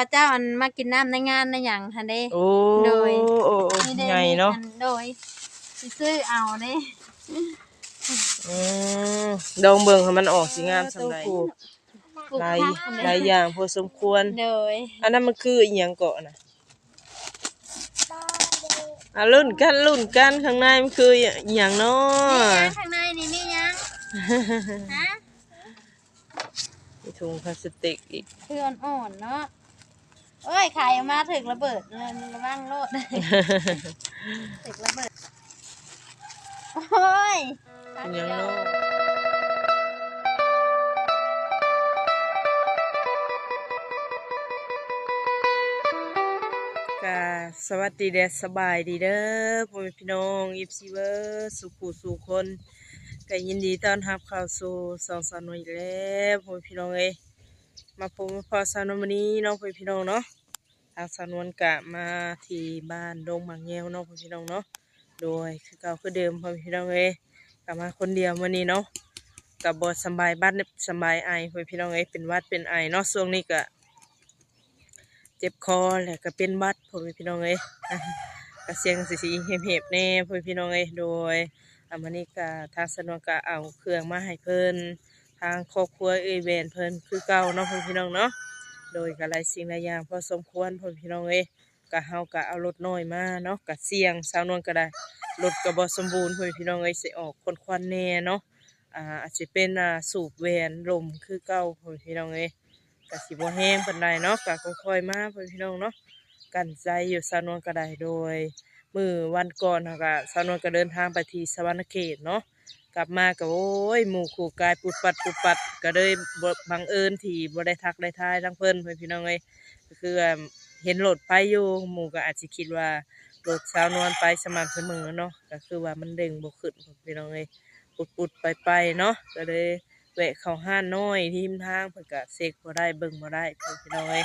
ก็เจ้าอันมากินน้ำในงานในหยังหั่นเด้ โอ้โดย โอ้โอ้นี่เด้ใหญ่เนาะอัโดยสิซื้อเอาเด้อืมดองเบิ่งให้มันออกสิงามสำใดปลูกหลายผักหลายอย่างพอสมควร โดย อันนั้นมันคืออีหยังเกาะน่ะอะรุ่นกันรุ่นกันข้างในมันคืออีหยังเนาะนี่ยังข้างในนี่มียังฮะมีถุงพลาสติกอีกเพื่อนอ่อนเนาะ โอ้ยขายออกมาถึกระเบิดเลยระวังโลด ถึกระเบิด โอ้ยอีหยังเนาะกาสวัสดีเด้อสบายดีเด้อพ่อแม่พี่น้องอีฟซีเวอร์สุขุสู่คนก็ยินดีต้อนรับเข้าสู่สองสาวน้อยอีกแล้วพ่อแม่พี่น้องเอ้ย มาพบมาพอสาวนวันนี้น้องพี่พี่น้องเนาะทางสาวนวลกะมาที่บ้านดงบางแงวเน้องพี่พี่น้องเนาะโดยคือเก่าคือเดิมพอพี่น้องเอ้ยกลับมาคนเดียววันนี้เนาะกับบสบายบ้านสบายไอพอพี่น้องเอ้ยเป็นวัดเป็นไอเนาะช่วงนี้ก็เจ็บคอแหละก็เป็นบัดพอพี่น้องเอ้ยก็เสียงสีสีเห็บๆแน่พ่อพี่น้องเอ้ยโดยอามานี่ก็ทางสนวนก็เอาเครื่องมาให้เพิ่น ทางครอบครัวเอ้ยแวนเพิ่นคือเก่าเนาะพ่อพี่น้องเนาะโดยก็หลายสิ่งหลายอย่างพอสมควรพ่อพี่น้องเอ้ก็เฮาก็เอารถน้อยมาเนาะก็เสี่ยงสาวนวลก็ได้รถก็บ่สมบูรณ์พ่อพี่น้องเอ้สิออกคนควันแน่เนาะอ่าอาจจะเป็นอ่าสูบแวนลมคือเก่าพ่อพี่น้องเอ้กะสิบ่แห้งปานใดเนาะกะค่อยๆมาเพิ่นพี่น้องเนาะกันใจอยู่สาวนวลก็ได้โดยมือวันก่อนน่ะสาวนวลก็เดินทางไปที่สวรรณเขตเนาะ กลับมาก็โอ้ยหมู่คู่กายปุดปัดปุดปัด ก็เลยบังเอิญที่บ่ได้ทักได้ทายทั้งเพิ่นเพิ่นพี่น้องเอ้ยก็คือเห็นรถไปอยู่หมู่ก็อาจสิคิดว่ารถสาวนวลไปสม่ำเสมอเนาะก็คือว่ามันเด้งบ่ขึ้นเพิ่นพี่น้องเอ้ยปุดปุดไปไปเนาะก็เลยแวะเข้าห้านน้อยทีมทางเพิ่นก็เซกบ่ได้เบิ่งบ่ได้เพิ่นพี่น้องเอ้ย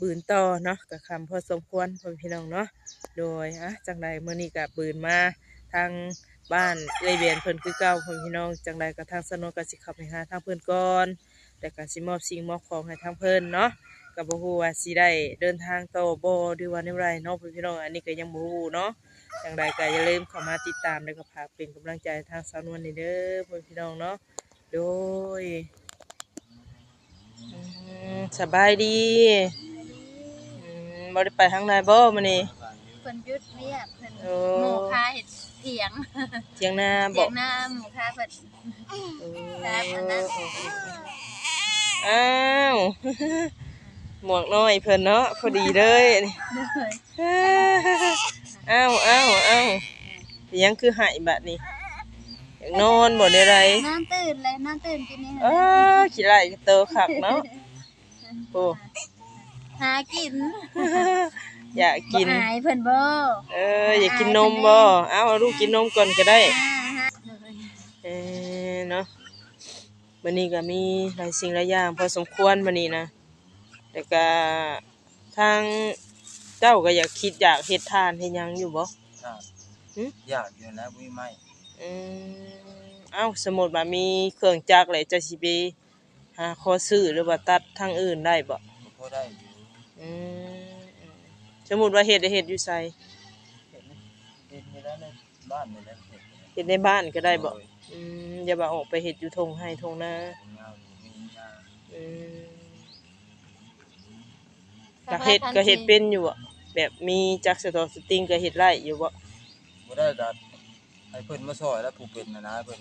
บืนต่อเนาะก็คำพอสมควรเพิ่นพี่น้องเนาะโดยอะจังใดมื้อนี้ก็บืนมาทาง บ้านเอ้ยเบียนเพิ่นคือเก่าเพิ่นพี่น้องจังใดก็ทางสนุกก็สิข้าไปหาทางเพิ่นก่อนแต่ก็สิมอบสิ่งมอบของให้ทางเพิ่นเนาะก็บ่ฮู้ว่าสิได้เดินทางต่อบ่หรือว่าแนวใดเนาะเพิ่นพี่น้องอันนี้ก็ยังบ่ฮู้เนาะจังใดก็อย่าลืมเข้ามาติดตามแล้วก็ฝากเป็นกำลังใจทางสาวนวลนี่เด้อพ่อพี่น้องเนาะโดยสบายดีอืมบ่ได้ไปทางใดบ่มื้อนี้ เพิ่นหยุดเรียกเพิ่นโอ้ หมู่ค้าเฮ็ดเถียงเที่ยงหน้าเถีบ่ยงหน้าหมู่ค้าเพิ่นโอ้ครับอันนั้นอ้าวหมวกน้อยเพิ่นเนาะพอดีเลยอ้าวอ้าวอ้าวเป็นหยังคือหายบัดนี้อยากนอนบ่ได้ไรนอนตื่นเลยนอนตื่นกินนี่อ้าขี้ไหลเตอขักเนาะโอ้หากิน อยากกินบ่อายเพิ่นบ่เออ อยากกินนมบ่เอาเอาลูกกินนมก่อนก็ได้อ่าฮะเออเนาะวันนี้ก็มีหลายสิ่งหลายอย่างพอสมควรวันนี้นะแต่ก็ทางเจ้าก็อยากคิดอยากเฮ็ดทานเฮ็ดหยังอยู่บ่อยากหึ อยากอยู่นะวิไม่อืมเอ้าสมมุติว่ามีเครื่องจักรเลยจะสิไปหาขอซื้อหรือว่าตัดทางอื่นได้บ่พอได้อยู่อืมอืม สมมุติว่าเฮ็ดได้เฮ็ดอยู่ไสเห็นเห็นอยู่แล้วในบ้านนี่แหละเห็นเฮ็ดในบ้านก็ได้บ่โยอืมอย่าว่าออกไปเฮ็ดอยู่ทงให้ทงนาเป็นเงาอยู่มีงาอืมก็เฮ็ดก็เฮ็ดเป็นอยู่บ่แบบมีจักรสตอสติงก็เฮ็ดไร่อยู่บ่บ่ได้ดัดให้เพิ่นมาซอยแล้วผู้เป็นนะนะเพิ่น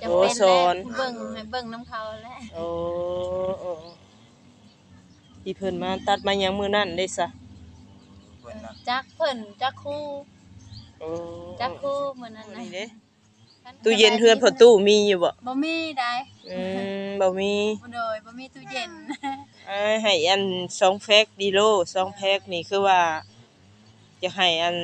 จำเป็นแล้วเบิ่งให้เบิ่งน้ำเขาแหละโอ้โอ้ที่เพิ่นมาตัดมาหยังมื้อนั้นได้ซะเพิ่นนะจักเพิ่นจักคู่โอ้จักคู่มื้อนั้นนะนี่เด้ตู้เย็นเฮือนพอตู้มีอยู่บ่บ่มีได้อืมบ่มีบ่โดยบ่มีตู้เย็นอ้ายให้อัน2แพ็คดีโล2แพ็คนี่คือว่าจะให้อัน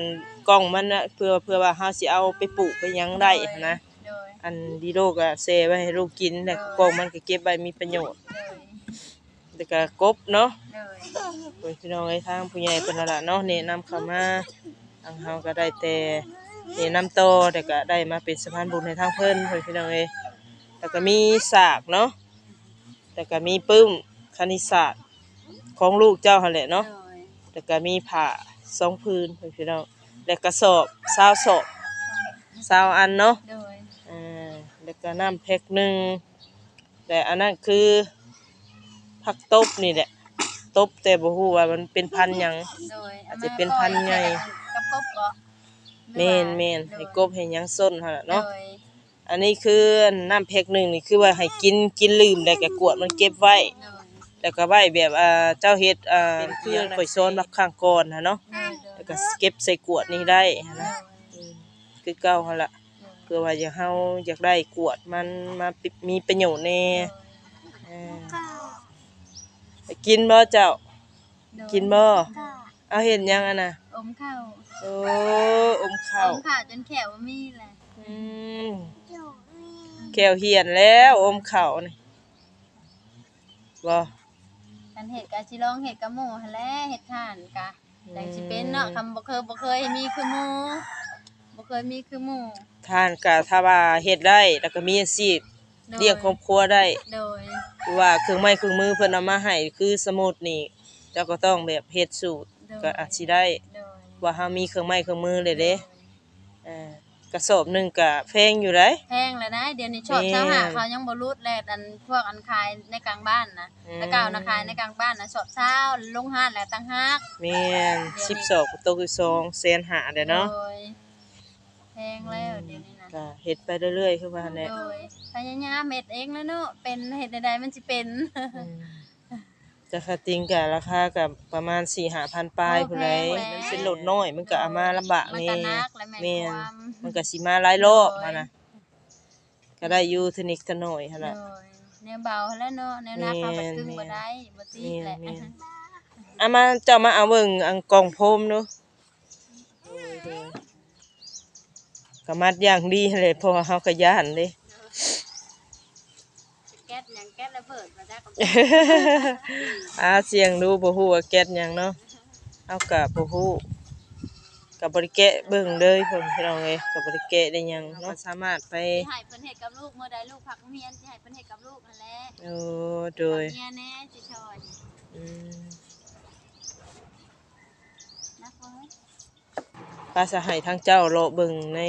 กล่องมันน่ะเพื่อเพื่อว่าเฮาสิเอาไปปลูกไปหยังได้หั้นนะ โดยอันดีโลก็เซไว้ให้ลูกกินแล้วกล่องมันก็เก็บไว้มีประโยชน์ โดย แล้วก็กบเนาะโดยเพิ่นพี่น้องไอ้ทางผู้ใหญ่เพิ่นนั่นล่ะเนาะแนะนำเข้ามาทางเฮาก็ได้แต่แนะนำต่อแต่ก็ได้มาเป็นสะพานบุญให้ทางเพิ่นเพิ่นพี่น้องเอ้ยแล้วก็มีสากเนาะแล้วก็มีปึ้มคณิตศาสตร์ของลูกเจ้าหั่นแหละเนาะโดยแล้วก็มีผ้าสองพื้นพี่น้องแล้วกระสอบซาวสอบซาวอันเนาะโดยอ่าแล้วก็น้ำแพ็คหนึ่งแต่อันนั้นคือ ผักตบนี่แหละตบแต่บ่ฮู้ว่ามันเป็นพันธุ์หยัง โดยอาจจะเป็นพันธุ์ใหญ่ กับกบก็แม่นแม่นให้กบให้หยังส้นหั่นล่ะเนาะโดยอันนี้คือน้ำแพ็คหนึ่งนี่คือว่าให้กินกินลืมแล้วก็กวดมันเก็บไว้ โดยแล้วก็ไว้แบบอ่าเจ้าเฮ็ดอ่าเป็นเครื่องข่อยซ้อนบักข้างก่อนนะเนาะโดยโดยแล้วก็เก็บใส่กวดนี้ได้นะอืมคือเก่าหั่นล่ะเพื่อว่าอยากเฮาอยากได้กวดมันมาปิมีประโยชน์แน่เออไป กินบ่เจ้ากินบ่เอาเห็นยังอะน่ะอมข้าวโอ้อมข้าวอมข้าวจนแขวบ่มีแหละอืมแก้วเหียนแล้วอมข้าวนี่บ่กันเฮ็ดกะสิลองเฮ็ดกับหมู่หั่นแหละเฮ็ดทานกะแต่สิเป็นเนาะคำบ่เคยบ่เคยมีคือหมู่บ่เคยมีคือหมู่ทานก็ถ้าว่าเฮ็ดได้แล้วก็มีอาชีพโดย เลี้ยงครอบครัวได้ โดยหรือว่าเครื่องไม้เครื่องมือเพิ่นเอามาให้คือสมุดนี่เจ้าก็ต้องแบบเฮ็ดสูตรโดย ก็อาจสิได้ โดยว่าเฮามีเครื่องไม้เครื่องมือเลยเด้เอ่ากระสอบหนึงก็แพงอยู่ได้แพงแล้วนะ เดี๋ยวนี้ชอบแม่เช้าหาเขายังบ่รูดแลดอันพวกอันขายในกลางบ้านนะอืม แล้วก็เอานะขายในกลางบ้านนะชอบเช้าลงห้านแล้วตั้งฮักแม่น10ศอกก็ตกอยู่2แสนห้าเด้อเนาะโดยแพงแล้วเดี๋ยวนี้นะ ก็เฮ็ดไปเรื่อยๆคือว่าหั่นแหละโดยพยายามเม็ดเองแล้วเนาะเป็นเฮ็ดใดๆมันสิเป็นอืมจะคาติงก็ราคาก็ประมาณ4-5,000ปลายพุ่นแหละมันเป็นรถน้อยมันก็เอามาลำบากมันนี่ก็นักและแม่นแม่นความมันก็สิมาหลายรอบมานะก็ได้อยู่เทอนิคเทอหน่อยหั่นโดน่ะยแนวเบาแล้วเนาะแนวหนักเขาบัดกึ่งบ่ได้บ่ตีแหละ แม่นเอามาเจ้ามาเอาเบิ่งอังกองโพมเนาะ ก็มัดอย่างดีเลยเพราะว่าเฮาก็ย่านเด้แก๊สหยังแก๊สระเบิดมาจากอาเสียงดูบ่ฮู้ว่าแก๊สหยังเนาะเอาก็บ่ฮู้ก็บ่ได้แกะเบิ่งเลยเพิ่นพี่น้องเอ้ยก็บ่ได้แกะได้หยังเนาะสามารถไปสิให้เพิ่นเฮ็ดกับลูกเมื่อใดลูกพักโรงเรียนสิให้เพิ่นเฮ็ดกับลูกนั่นแหละโอ้โดยเมียแน่สิชอยอืม นะพ่อ ภาษาให้ทางเจ้าเลาะเบิ่งใน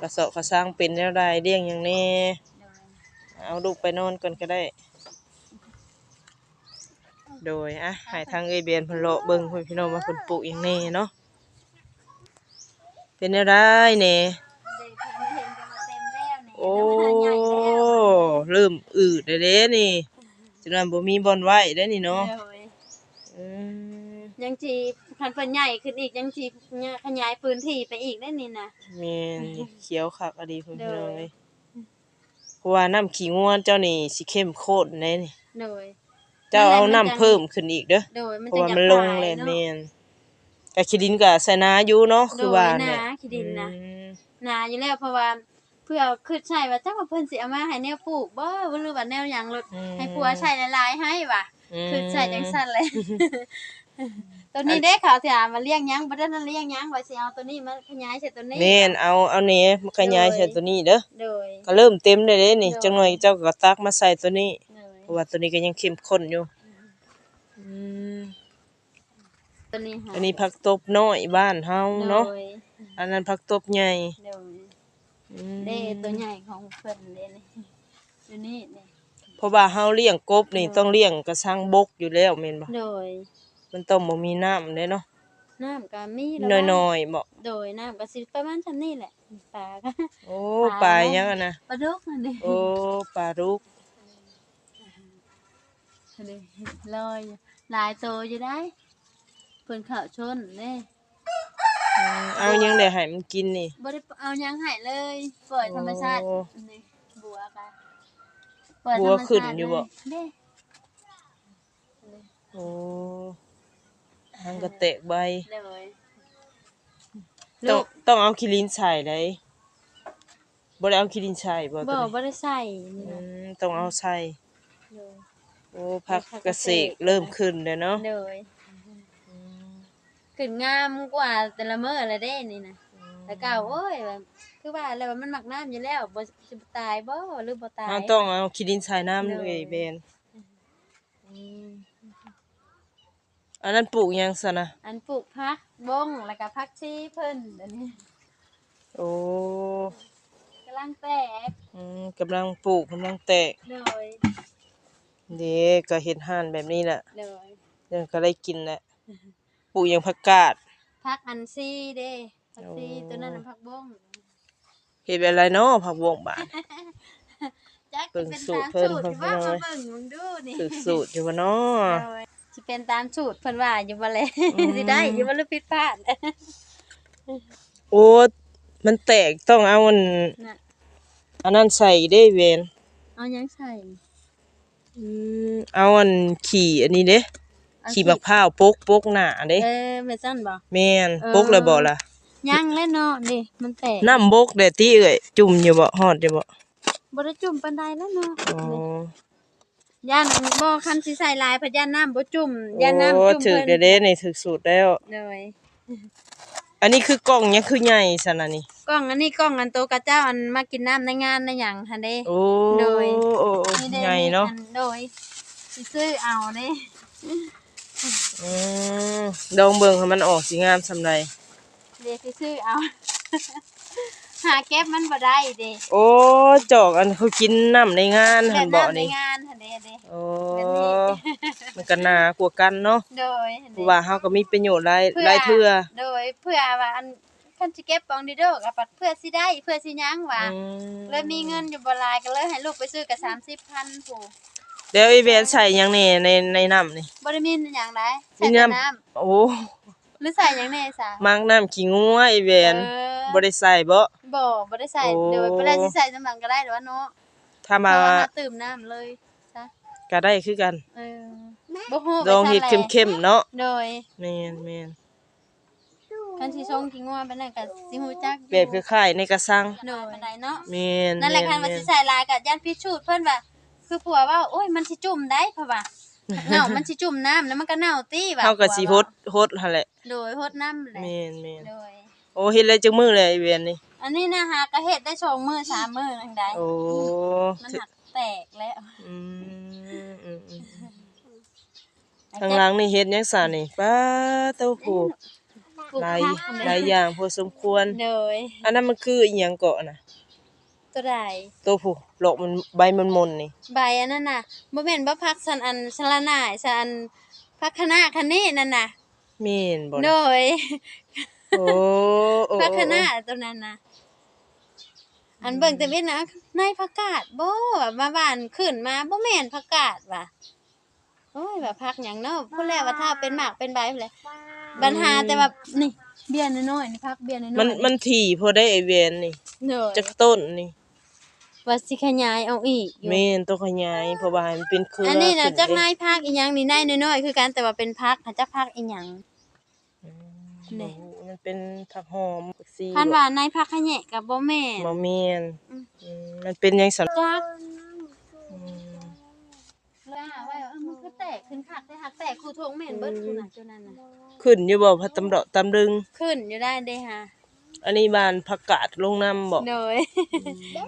กระเสอบกระสร้างเป็นแนวใดเลี้ยงหยังแน่โดยเอาลูกไปนอนก่อนก็ได้ โดยอะให้ทางเอยเบียนเพิ่นเลาะเบิ่งเพิ่นพี่น้องว่าเพิ่นปลูกหยังแน่เนาะเป็นแนวใดแหน่เด็กเพิ่นเห็นกันมาเต็มแล้วนี่โอ้แล้วมันใหญ่แล้วเริ่มอืดแล้วเด้นี่ฉะนั้นบ่มีบ่อนไว้เด้นี่เนาะโดยอืมยังสิ คันเพิ่นใหญ่ขึ้นอีกยังสิขยายพื้นที่ไปอีกได้นี่นะ แม่นเขียวคักอะดีเพิ่นพี่น้องโดยเอ้ยเพราะว่าน้ำขี้ง่วนเจ้านี่สิเข้มข้นแน่นี่โดย เจ้าเอานั่นแหละน้ำมันจะเพิ่มขึ้นอีกเด้อ โดยมันเพราะจะว่าอยากมันลงตายแลเนาะแม่นแต่ขี้ดินก็ใส่นาอยู่เนาะโดคือยว่านาเนี่ยขี้ดินนะอืมนาอยู่แล้วเพราะว่าเพื่อคิดใช่ว่าจักว่าเพิ่นสิเอามาให้แนวปลูกบ่หรือว่าแนวหยังลดให้ผัวใช้หลายๆให้ว่ะ คือใส่จังซั่นเลย ตัวนี้เด้เขาสิเอามาเลี้ยงหยังบ่ได้นั่นเลี้ยงหยังว่าสิเอาตัวนี้มาขยายใส่ตัวนี้ แม่นเอาเอานี่มาขยายโดยใส่ตัวนี้เด้อโดย ก็เริ่มเต็มเลยเด้นี่โดย จังหน่อยเจ้าก็ตักมาใส่ตัวนี้ โดยเพราะว่าตัวนี้ก็ยังเข้มข้นอยู่อืมตัวนี้หาอันนี้ผักตบน้อยบ้านเฮาเนาะโดยอันนั้นผักตบใหญ่โดยอืมเด้ตัวใหญ่ของเพิ่นเด้นี่ตัวนี้นี่เพราะว่าเฮาเลี้ยงกบนี่ต้องเลี้ยงกระชังบกอยู่แล้วแม่นบ่โดย มันต้องบ่มีน้ำเด้เนาะน้ำก็มีน้อยๆบ่ๆโดยน้ำก็สิประมาณชั้นนี้แหละปลาก็โอ้ปปลาลาเนาะยังอะนะปลาดุกนั่นนี่โอ้ปลาลูกนี่ลอยอยู่หลายโตอยู่ได้เพิ่นเข้าชนเด้อืมเอายังได้ให้มันกินนี่ บ่ได้เอาหยังให้เลยปล่อยธรรมชาติโอ้นี่บัวก็ปล่อยธรบัรวมชาติขึ้นอยู่บ่เด้ โอ้ ทางกระเตะใบ เลยต้อลูงกต้องเอาคิรินใส่ได้บ่ได้เอาคิรินใส่บ่บ่ตัวบ่นี้ได้ใส่นี่อืนะมต้องเอาใส่เลยโอ้ผักกระเสกเริ่มขึ้นแล้วเนาะเลยขึ้นงามกว่าแต่ละมื้อละเด้นี่นะแต่เก่าโอ้ยแบบคือว่าแล้วมันหมักน้ำอยู่แล้วบ่สิบ่ตายบ่หรือบ่ตาย เราต้องเอาคิรินใส่น้ำเลเลยยเบน อันนั้นปลูกหยังซะนะอันปลูกพักบงแล้วก็พักชีเพิ่นอันนี้โอ้กำลังแตกอืมกำลังปลูกกำลังแตกเลยเด็กก็เห็นห่านแบบนี้แหละเลยเดี๋ยวก็ได้กินแหละปลูกอย่างผักกาดพักอันซีเด้พักซีโอ้ตัวนั้นน่ะพักบงเห็ดแบบไรเนาะผักบวงบาน จักเบิ่สิงเป็นสูตรตามเพิ่นสูตรเพิ่น ที่ว่าเพิ่มานเอาไว้เบิ่งมึงดูนี่ คือสูตรอยู่วะเนาะเลย สิเป็นตามสูตรเพิ่นว่าอยู่บ่เลยอืมสิได้อยู่บ่หรือผิดพลาดโอ้มันแตกต้องเอาอันน่ะอันนั้นใส่ได้เวนเอาหยังใส่อืมเอาอันขี่อันนี้เด้เอาขี่มะพร้าวปกปกหน้าเด้เออแม่ซั่นบ่ แม่นเออปกแล้วบ่ล่ะยังแล้วเนาะนี่มันแตกน้ำบกเด้ติเอ้ยจุ่มอยู่บ่ฮอดอยู่บ่บ่ได้จุ่มปานใดแล้วเนาะอ๋อ ย่านบ่คันสิใส่ลายเพราะย่านน้ำบ่จุ่มย่านน้ำโอ้จุ่มถึกเพิ่นเด้เด้นี่ถึกสูตรแล้ว เลยอันนี้คือกล่องยังคือใหญ่ซั่นน่ะนี่ กล้องอันนี้กล้องอันโตกระเจ้าอันมากินน้ำในงานในหยังหั่นเด้ โอ้โดย โอ้โอ้นี่เด้ใหญ่เนาะอัโดยสิซื้อเอาเด้อืมดองเบิ่งให้มันออกสิงามสำใดเด้สิซื้อเอา หาเก็บมันบ่ได้เด้โอ้จอกอันเขากินน้ำในงานแบหั่บนบ่น้ำในนี่งาน หั่นเด้เด้โอ้แบบนี้มันก็น่ากลัวกันเนาะโดยหั่นเพเด้ราะว่าเฮาก็มีประโยชน์หลายหลายเทื่อโดยเพื่อว่าอันคันสิเก็บปองดีเด้อก็ปัดเพื่อสิได้เพื่อสิหยังว่าอืมเลยมีเงินอยู่บ่หลายก็เลยให้ลูกไปซื้อกับ30,000ผู้เดี๋ยวไอ้แวนใส่หยังแน่ในในน้ำนี่บ่ได้มีหยังไดมีใส่แต่น้ำน้ำโอ้หรือใส่หยังแน่ซะมักน้ำขี้งัวไอ้แวนเออบ่ได้ใส่บ่บ่บ่ได้ใส่โอ้เดี๋ยวเวลาสิใส่น้ำหลังก็ได้หรือว่าเนาะถ้าเพมาราะว่าเราตื่มน้ำเลยจ้ะ ก็ได้คือกัน เออบ่ฮู้ดองเฮ็ดเข้มๆเนาะๆโดยแม่นแม่นคันสิชงกิงงัวปานนั้นก็สิฮู้จักอยู่แบบคล้ายๆในกระสังโดยปานใดเนาะแม่นนั่นแหละม่คันว่าสิใส่ลายก็ย่านพิชูดเพิ่นว่าคือผัวว่าโอ้ยมันสิจุ่มได้เพราะว่าเน่ามันสิจุ่มน้ำแล้วมันก็เน่าติว่าเฮาก็สิฮผัวดฮดหั่นแหละโดยฮดน้ำแหละแม่นแม่นโดยโอ้เฮ็ดแล้วจักมื้อเลยไอ้แวนนี่อันนี้นะฮะก็เฮ็ดได้สองมื้อสามมื้อจังไดโอ้มันหักแตกแล้วอืมอืมอืม ทางหลังนี่เฮ็ดหยังซะนี่ป้าเต้าหู้ปลูกหลายผักหลายอย่างพอสมควร โดย อันนั้นมันคืออีหยังเกาะน่ะ ตัวใดตัวผู้โลกมันใบมันมนนี่ ใบอันนั้นน่ะบ่แม่นบ่พักสันอันสละหน่ายสันพักคณะคะนี้นั่นน่ะแม่นบ่โดน่ะยโอ้โอ้พักคณะตัวนั้นน่ะ อันเบิ่งแต่เว้นนะนายผักกาดบ่มาบ้านขึ้นมาบ่แม่นผักกาดว่ะโอ้ยว่าพักหยังเนาะพูดแล้วว่าถ้าเป็นหมากเป็นใบพู้นแหละปัญหาแต่ว่านี่เบี้ยน้อยๆนี่พักเบี้ยน้อยๆมันมันถี่พอได้ไอเวนนี่โดยจักต้นนี่ว่าสิขยายเอาอีกอยู่ แม่นต้องขยายเพราะว่าให้มันเป็นเครืออัอันนี้นะจักนายพักอีหยังนี่นายน้อยๆคือกันแต่ว่าเป็นพักหาจักพักอีหยังนี่ มันเป็นผักหอมผักซีคันว่านายพักขะแหยะกับบ่แม่น บ่แม่นอืม อืมมันเป็นหยังสันจักอืมล่าไว้เออมันคือแตกขึ้นคักได้หักแตกคู่ทงแม่นเบิดคู่น่ะตัวนั้นน่ะขึ้นอยู่บ่พัดตำดอกตำดึง ขึ้นอยู่ได้เด้ฮะอันนี้บานผักกาดลงน้ำบ่โดย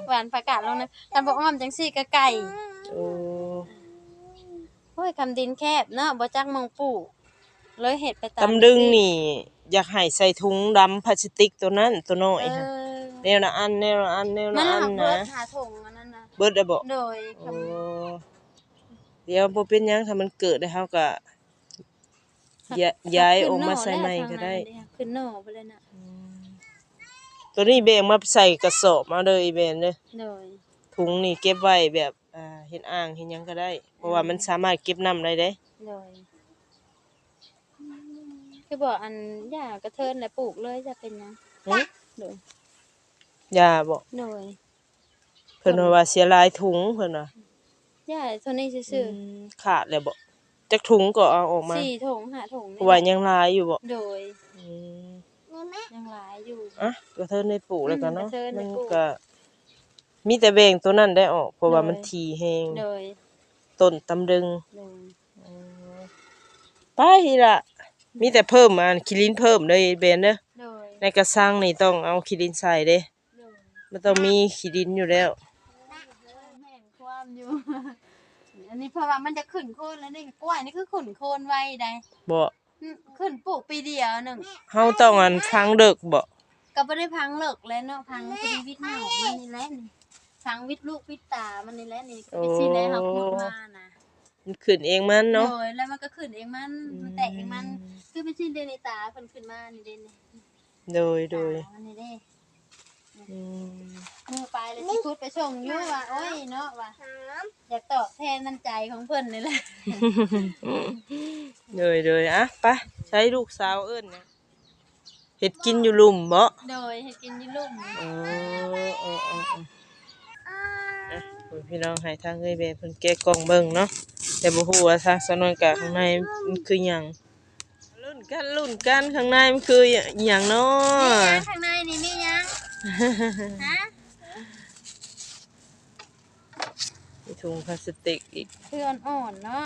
หวานประกาศลงนะกันบ่อ้อมจังซี่ก็ไก่โอ้โอ้ยคำดินแคบเนาะบ่จักหมองปลูก เลยเฮ็ดไปตามตำดึงนี่ อยากให้ใส่ถุงดำพลาสติกตัวนั้นตัวน้อเอยฮะอแนวละอันแนวละอันแนวมัละนอัหันกเบินะดหาถงอันนั้นน่ะเบิดได้บ่โดยคโอ้เดี๋ยวบ่เป็นหยังถ้ามันเกิดได้เฮาก็ำย้ายย้ายออกมาใส่ใหม่ก็ได้ ขึ้นโหน่ไปเลยน่ะตัวนี้แบ่งมาใส่กระสอบมาเลยอีแบนเด้อโดยถุงนี่เก็บไว้แบบอ่าเฮ็ดอ่างเฮ็ดหยังก็ได้ เพราะว่ามันสามารถเก็บน้ำได้เด้ โดย คือบอกอันหญ้ากระเทินและปลูกเลยจะเป็นหยังหึโดยอย่าบ่โดยเพิ่นว่าว่าเสียหลายถุงเพิ่นว่าหญ้าเท่านี้ซื่อมขาดแล้วบ่จักถุงก็เอาออกๆมาสี่ถุงห้าถุงเพราะว่ายังหลายอยู่บ่โดยอืมยังหลายอยู่ อะก็เทินได้ปลูกแล้วกันเนาะอืมกระเทินได้มันปลูก ก็ มีแต่แบ่งตัวนั้นได้ออก เพราะว่าโดยมันถี่แฮงโดยต้นตำดึงโดยไปล่ะ มีแต่เพิ่มมาคิรินเพิ่มเลยเบนเด้อโดยในกระซังนี่ต้องเอาคิรินใส่เด้โดยมันต้องมีคิรินอยู่แล้ว แม่นความอยู่ อันนี้เพราะว่ามันจะขึ้นโคนแล้วนี่กล้วยนี่คือขึ้นโคนไวได้บ่อืมขึ้นปลูกปีเดียวหนึ่งเฮาต้องอันฟังเด็กบ่ก็บ่ได้พังเลิกแล้วเนาะพังพอดีวิทย์เหนามันนี่แหละนี่พังวิทย์ลูกวิทย์ตามันนี่แหละนี่ไปสิแล้วเฮาพูดมานะ มันขึ้นเองมันเนาะ โดยแล้วมันก็ขึ้นเองมันมันแตกเองมันคือไปสิเดในตาเพิ่นขึ้นมานี่เด้นี่โดยโดยตามันนี่เด้อืมมือไปเลยสิพูดไปส่งอยู่ว่าโอ้ยเนาะว่าอยากตอบแทนน้ำใจของเพิ่นนี่แหละ โดยโดยอะไปใช้ลูกสาวเอิ้นเนี่ยเฮ็ดกินอยู่ลุ่มบ่โดยให้กินยี่ลุ่ม เออเออเออเออ อะพี่น้องให้ทางเอ้ยแบเพิ่นแกะกล่องเบิ่งเนาะแต่บ่ฮู้ว่าทางสนวนกะข้างในมันคือหยังลุ้นกันลุ้นกันข้างในมันคือหยังเนานี่ะยังข้างในนี่มียังฮะมีถุงพลาสติกอีกเพื่อนอ่อนเนาะ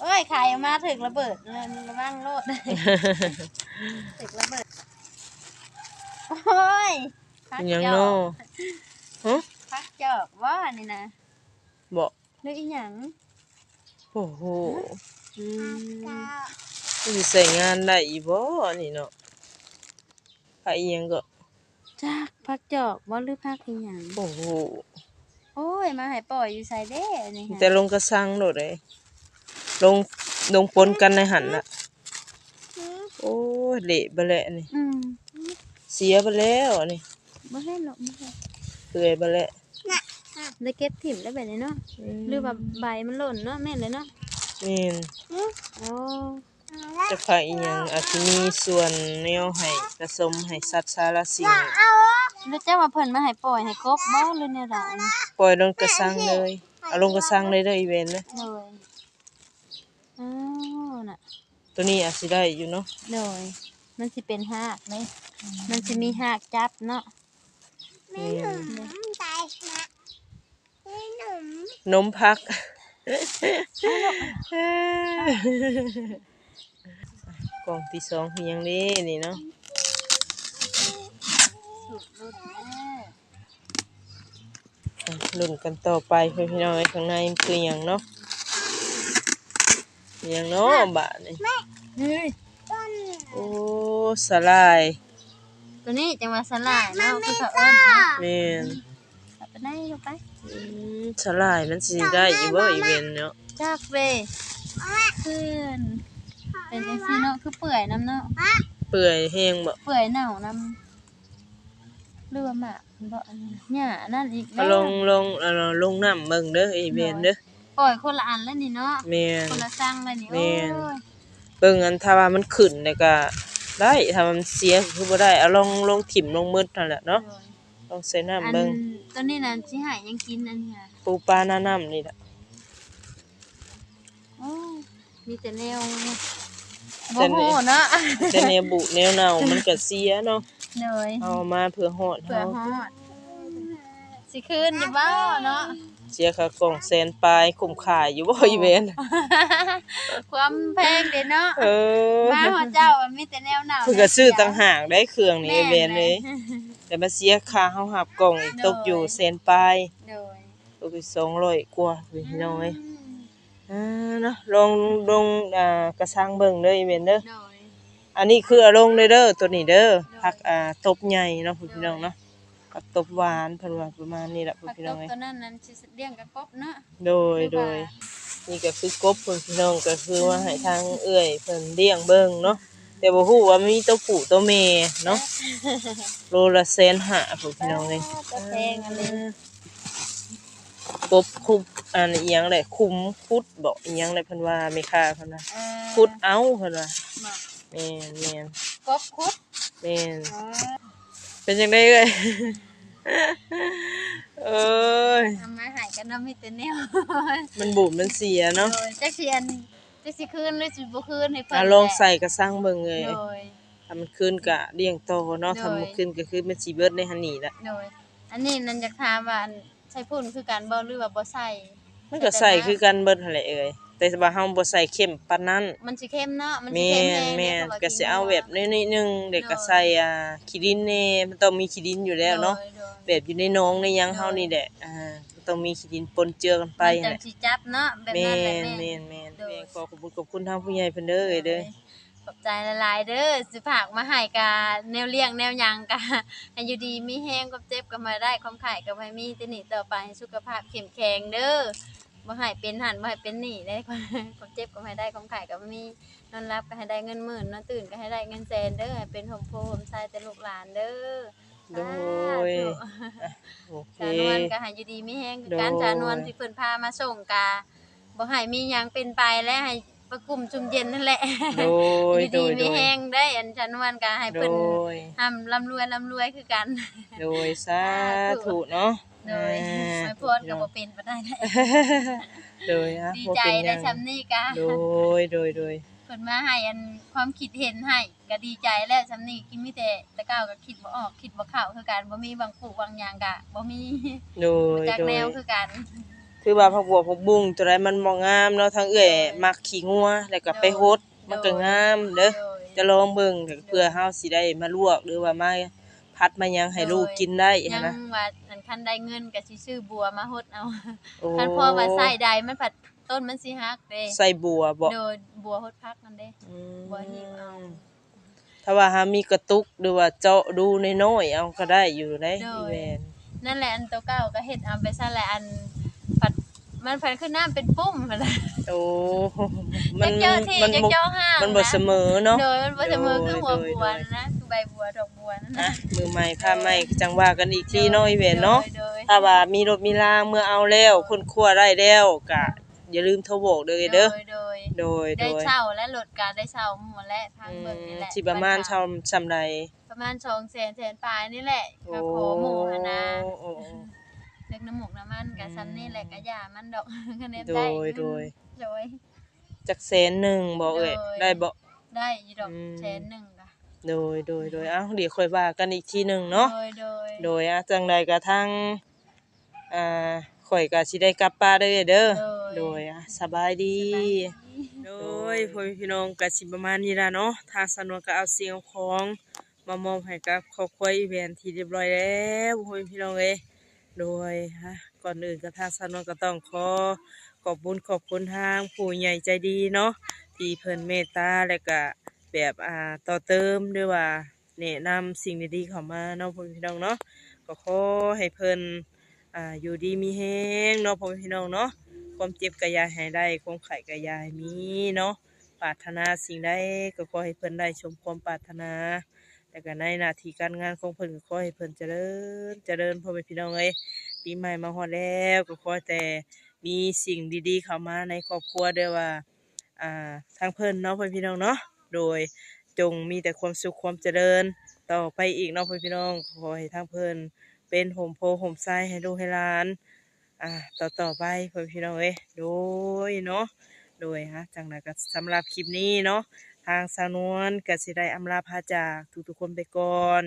โอ้ยขายออกมาถึกระเบิดเลยระวังโลดถึกระเบิดโอ้ยพักเป็นหยังจอเนาะกฮะ พักจอกว่านี่นะบ่หรืออีหยังโอ้โหอืมมันสิใส่งานได้อีบ่นี่เนาะไปอีหยังก็จักพักจอกว่าหรือพักอีหยังโอ้โหโอ้ยมาให้ปล่อยอยู่ใส่เด้นี่แต่ฮะลงกระสังโดดเลยลงลงปนกันในหันน่ะโอ้ยเละไปแล้วนี่อืมเสียไปแล้วนี่บ่ให้หรอกบ่ให้เปื่อยไปแล้ว ได้เก็บถิ่มได้แบบนี้เนาะหรือว่าใบมันหล่นเนาะแม่นเลยเนาะนี่นโอ้จะพาอีหยังอาจจะมีส่วนแนวให้ผสมให้สัตว์สารสิ่งแล้วเจ้าว่าเพิ่นมาให้ปล่อยให้กบบ่หรือแนวใดปล่อยลงกระสังเลยเอาลงกระสังเลยเด้ออีเวนต์นะเลยอ้าวน่ะตัวนี้อาจสิได้อยู่เนาะเลยมันสิเป็นหากเลยมันสิมีหากจับเนาะนี่ตายนะไม่ห นุ่มนมพัก กล่องที่สองคือหยังนี้นี่เนาะสุดรุ่นแม่อะลุ้นกันต่อไปเพื่อนพี่น้องไอ้ข้างในมันคือหยังเนาะอหยังเนาะบะนี่เฮ้ยต้นโอ้สลายตัวนี้จังหวะสลายเนาะคือเขาเอิ้นเนาะแม่นเอาไปได้ลงไปอืม สลายมันสิได้อยู่บ่อีเวนต์เนาะจักเว้ยขึ้นเป็นจังซี่เนาะคือเปื่อยน้ำเนาะเปื่อยแห้งบ่เปื่อยเน่าน้ำเรือหมากบ่อันนี้หญ้านั่นอีกเอาลงลงเอาลงน้ำเบิ่งเด้ออีเวนต์เด้อปล่อยคนละอันแล้วนี่เนาะแม่นคนละสั่งเลยนี่แม่โอ้นยเบิ่งอันถ้าว่ามันขึ้นแล้วก็ได้ถ้ามันเสียก็คือบ่ได้เอาลงลงถิ่มลงมืดนั่นแหละเนาะ ลองใส่น้ำอันเบิ่งตัวนี้น่ะสิหายยังกินอันนี้ค่ะปูปลาหน้าน้ำนี่แหละโอ้ยมีแต่แนวแต่บ่นี่โหเนาะแต่แนวบุแนวเน่ามันก็เสียเนาะเลยเอามาเพื่อฮอดเผื่อเฮาฮอดสิคืนอยู่บ่เนาะเสียค่ากล่องแสนปลายคุ้มค่าอยู่บ่อีเวนต์ความแพงเด้เนาะเออมาหัวเจ้ามันมีแต่แนวหนาวเพิ่นก็ซื้อต่างหากได้เครื่องนี่แม่อีเวนต์เลย แต่มาเสียค่าเฮาหับกล่องอีกตกอยู่แสนปลายโดยตกอยู่200กว่าพี่น้องเอ้ยอ่าเนาะลองลงอ่ากระชังเบิ่งเด้ออีเวนต์เด้อโดยอันนี้คือเอาลงเลยเด้อตัวนี้เด้อผักอ่าตบใหญ่เนาะพี่น้องเนาะผักตบหวานเพิ่นว่าประมาณนี้แหละผักพี่ตน้องบเอ้ยตัวนั้นนั้นสิเลี้ยงกับกบเนาะโดยโดยนี่ก็คือกบเพิ่นพี่น้องก็คือว่าให้ทางเอื้อยเพิ่นเลี้ยงเบิ่งเนาะ แต่บ่ฮู้ว่ามีตัวผู้ตัวแม่เนาะโลละแสนห้าพุ่นพี่น้องเอ้ยตัวแพงอันนี้กบคุบอันอีหยังแหละคุมคุดบ่อีหยังแหละเพิ่นว่าไม่ค่าเพิ่นว่าเอ่อคุดเอาเพิ่นว่าหมักแม่นแม่นกบคุดแม่นอ๋อเป็นจังได๋เอ้ยเอ้ยทำมาใหายกันเนาะมีแต่แนวมันบูดมันเสียเนาะโดยจักสิอัน จักสิคืนหรือสิบ่คืนให้เพิ่นอะลองใส่กระสังเบิ่งเลยโดย ถ้ามันขึ้นก็เลี้ยงต่อเนาะโดยถ้ามันขึ้นก็คือมันสิเบิดในหันนี่แหละโดย อันนี้นั่นอยากถามว่าอันใช้พุ่นคือการบ่หรือว่าบ่ใส่มันก็ใส่คือกันเบิดหั่นแหละเอ้ยแต่ว่าเฮาบ่ใส่เข้มปานนั้นมันสิเข้มเนาะมันสิแม่เข้มนแน่แม่นพราะว่าก็สิเอาแบบนิดๆนึงเด็กก็ใส่อ่าขี้ดินแน่มันต้องมีขี้ดินอยู่แล้วเนาะโดยโดยแบบอยู่ในหนองในหยังเฮานี่แหละอ่ามันต้องมีขี้ดินปนเจือกันไปมันหั่นจัแหงละสิจับเนาะแบบแม่นั้นแหละนแม่แม่นแม่น โดย แม่นขอขอบคุณขอบคุณทางผู้ใหญ่เพิ่นเด้อเอ้ยเด้อขอบใจหลายๆเด้อสิฝากมาให้กะแนวเลี้ยงแนวหยังกะ ให้อยู่ดีมีแฮงกับเจ็บก็มาได้ความไข่ก็ให้มีติหนีต่อไปให้สุขภาพเข้มแข็งเด้อบ่ให้เป็นหันบ่ให้เป็นหนี้ได้ความเจ็บก็ให้ได้ความไข่ก็มีนอนรับก็ให้ได้เงินหมื่นนอนตื่นก็ให้ได้เงินแสนเด้อให้เป็นหมโพหมชายแต่ลูกหลานเด้อโดยสาธุ โอเค จานวนก็ให้อยู่ดีมีแฮงคือการโดย จานวนที่เพิ่นพามาส่งกา บ่ให้มีหยังเป็นไปและให้ประกุมจุมเย็นนั่นแหละโดยอยู่โดดียมีโดยแฮงได้อันจานวนก็ให้โดเพิ่นยทำร่ำรวยร่ำรวยคือกัน โดยสาธุเนาะโดยอ่าไม่พรก็บ่เป็นบ่ได้แหละโดยฮะดีบ่ใจเป็นหได้ยังซำนี้กะโดยโดยโดยเพิ่นมาให้อันความคิดเห็นให้ก็ดีใจแล้วซำนี้คิดมีแต่แตะก้าวก็คิดบ่ออกคิดบ่เข้าคือกันบ่มีบางผู้บางอย่างก็บ่มีโดยจากโดแนยวคือกัน คือว่าผักบัวผักบุ้งตัวใดมันบ่งามเนาะทั้งเอื้อยมักขี้งัวแล้วก็ไปฮดมันก็งามเด้อโดยจะลองเบิ่งเพื่อเฮาสิได้มาลวกหรือว่ามาพัดมาหยังให้ลูกกินได้ยัหั้นงนะว่าอันคันได้เงินก็สิซื้อบัวมาฮดเอาโอ้ คันพอว่าใส่ใดมันผัดต้นมันสิฮักเด้ใส่บัวบ่โดยบัวฮดพักนั่นเด้ อืมบัวหิวเอาถ้าว่าหามีกระตุกหรือว่าเจาะดูน้อยๆเอาก็ได้อยู่ได้โดอียแวนนั่นแหละอันตัวเก่าก็เฮ็ดเอาไปซะแหละอัน ผัดมันผัดขึ้นน้ำเป็นปุ้มหั่นน่ะโอ้มันจักเจ้าที่มันจักบ่เจ้าห้างมันบ่เสมอเนาะ โดยมันบ่เสมอคือหัวโดยบัวโดยนะคือใบบัวดอกบัวนั่นอะนะมือใหม่ผ้าใหม่จังว่ากันอีกทีเนาะอีแวนเนาะ โดยถ้าว่ามีรถมีรางเมื่อเอาแล้วคนครัวได้แล้วก็อย่าลืมโทรบอกเด้อโดยเด้อโดยโดย โดได้ยเช่าและรถการได้เช่าหมดและทางอืเบิ่งมนี่แหละสิประมาณชาวซำใดประมาณ2แสนแสนปลายนี่แหละก็ขอหมู่หั่นนะ โอ้โอ้โอ้ เล็กน้ำหมกน้ำมันกับซ้ำนี่แหละก็อย่ามันดอกคะแนนโดได้ยโดยโดย จักแสนหนึ่งบ่เอ้ยโดย ได้บ่ ได้อยีดอกอืม แสนหนึ่งค่ะโดยโดยโดยเอ้าเดี๋ยวค่อยว่ากันอีกทีหนึงเนาะ โดยโดยโดยอะจังใดก็ทั้งอ่าข่อยก็สิได้กลับป้านเด้อเด้อ โดยอะสบายดี โดยพ่อแม่พี่น้องก็สิประมาณนี้ล่ะเนาะ ทางสนวนก็เอาสิ่งของมามอบให้กับครอบครัวอีแวนที่เรียบร้อยแล้วพ่อแม่พี่น้องเอ้ย โดยฮะก่อนอื่นก็ทางสนนก็ต้องขอขอบคุญขอบคุณทางผู้ใหญ่ใจดีเนาะที่เพิ่นเมตตาและก็แบบอ่าต่อเติมด้วยว่าแนะนำสิ่งดีๆเข้ามาเนาะพ่อแม่พี่น้องเนาะก็ขอให้เพิ่นอ่าอยู่ดีมีแฮงเนาะพ่อแม่พี่น้องเนาะความเจ็บก็อยาให้ได้ความไข่ก็อยาให้มีเนาะปรารถนาสิ่งใดก็ขอให้เพิ่นได้ชมความปรารถนา แต่ก็ในหน้าที่การงานของเพิ่นก็ขอให้เพิ่นเจริญเจริญพ่อแม่พี่น้องเอ้ยปีใหม่มาฮอดแล้วก็ขอแต่มีสิ่งดีๆเข้ามาในครอบครัวเด้อว่าอ่าทางเพิ่นเนาะพ่อพี่น้องเนาะโดยจงมีแต่ความสุขความเจริญ ต่อไปอีกเนาะพ่อพี่น้องขอให้ทางเพิ่นเป็นห่มโพห่มไส้ให้ลูกให้หลานอ่าต่อต่อไปพ่อพี่น้องเอ้ยโดยเนาะโดยฮะจังไรก็สำหรับคลิปนี้เนาะ ทางสาวนวลก็สิได้อำลาพาจากทุกๆคนไปก่อน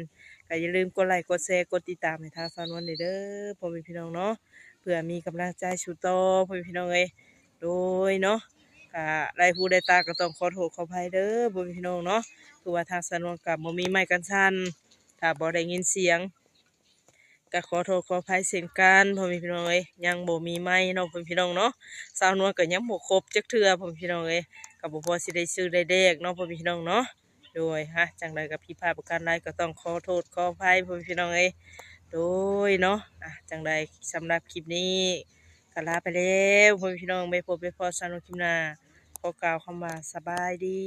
ก็อย่าลืมกดไลค์กดแชร์กดติดตามให้ทางสาวนวลเด้อพ่อแม่พี่น้องเนาะเพื่อมีกำลังใจชูต่อพ่อแม่พี่น้องเอ้ยโดยเนาะก็ได้ผู้ได้ตาก็ต้องขอโทษขออภัยเด้อพ่อแม่พี่น้องเนาะคือว่าทางสาวนวลกับบ่มีไม้กันสั่นถ้าบ่ได้ยินเสียง ก็ขอโทษขออภัยเช่นกันพ่อแม่พี่น้องเอ้ยยังบ่มีไม้เนาะพ่อแม่พี่น้องเนาะสาวนวลก็ยังบ่ครบจักเทื่อพ่อแม่พี่น้องเอ้ยก็บ่พอสิได้ซื้อได้แดกเนาะพ่อแม่พี่น้องเนาะโดยฮะจังใดกับพี่พาดประการใดก็ต้องขอโทษขออภัยพ่อแม่พี่น้องเอ้ยโดยเนาะอะจังใดสำหรับคลิปนี้ก็ลาไปแล้วพ่อแม่พี่น้องไปพบไปพอสาวนวลคลิปหน้าขอกล่าวคำว่าสบายดี